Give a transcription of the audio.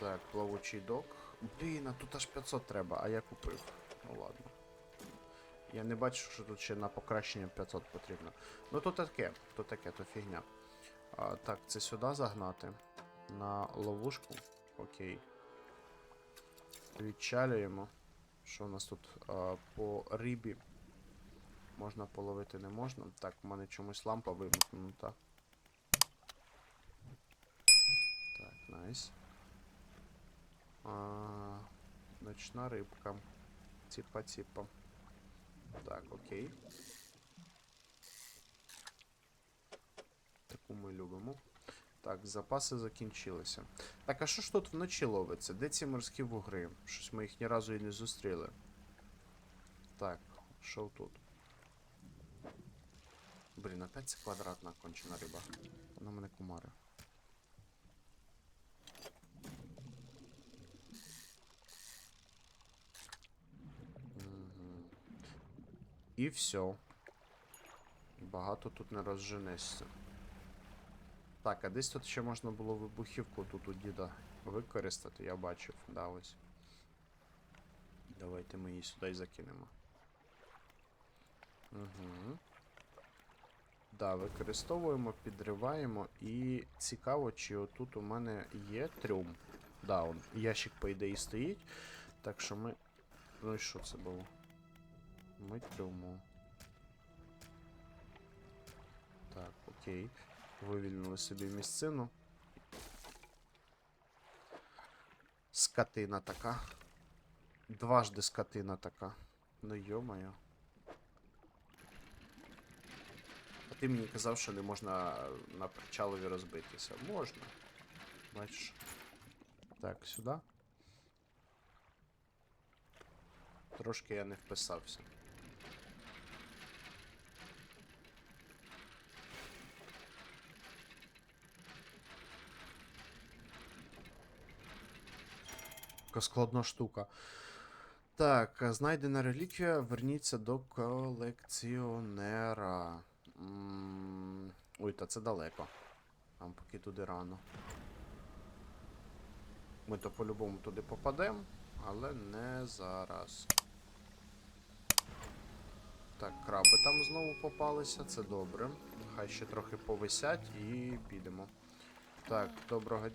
Так, плавучий док. Блін, а тут аж 500 треба, а я купив. Ну ладно. Я не бачу, що тут ще на покращення 500 потрібно. Ну то таке, то таке, то фігня. А, так, це сюди загнати. На ловушку. Окей. Відчалюємо. Що у нас тут а, по рибі? Можна половити, не можна. Так, в мене чомусь лампа вимкнута. Так, найс. А, ночна рибка. Ціпа-ціпа. Так, окей. Таку ми любимо. Так, запаси закінчилися. Так, а що ж тут вночі ловиться? Де ці морські вугри? Щось ми їх ні разу і не зустріли. Так, що тут? Блін, опять це квадратна кончена риба. Вона мене кумари. І все. Багато тут не розженешся. Так, а десь тут ще можна було вибухівку тут у діда використати, я бачив, да, ось. Давайте ми її сюди і закинемо. Угу. Да, використовуємо, підриваємо і цікаво, чи отут у мене є трюм. Да, он, ящик, по ідеї, стоїть. Так що ми. Ну і що це було? Ми трюму. Так, окей. Вивільнили собі місцину. Скотина така. Дважди скотина така. Ну йо-моє. А ти мені казав, що не можна на причалові розбитися. Можна. Бачиш. Так, сюди. Трошки я не вписався. Така складна штука. Так, знайдена реліквія. Верніться до колекціонера. Ой, та це далеко. Там поки туди рано. Ми то по-любому туди попадемо, але не зараз. Так, краби там знову попалися, це добре. Хай ще трохи повисять і підемо. Так, доброго дня.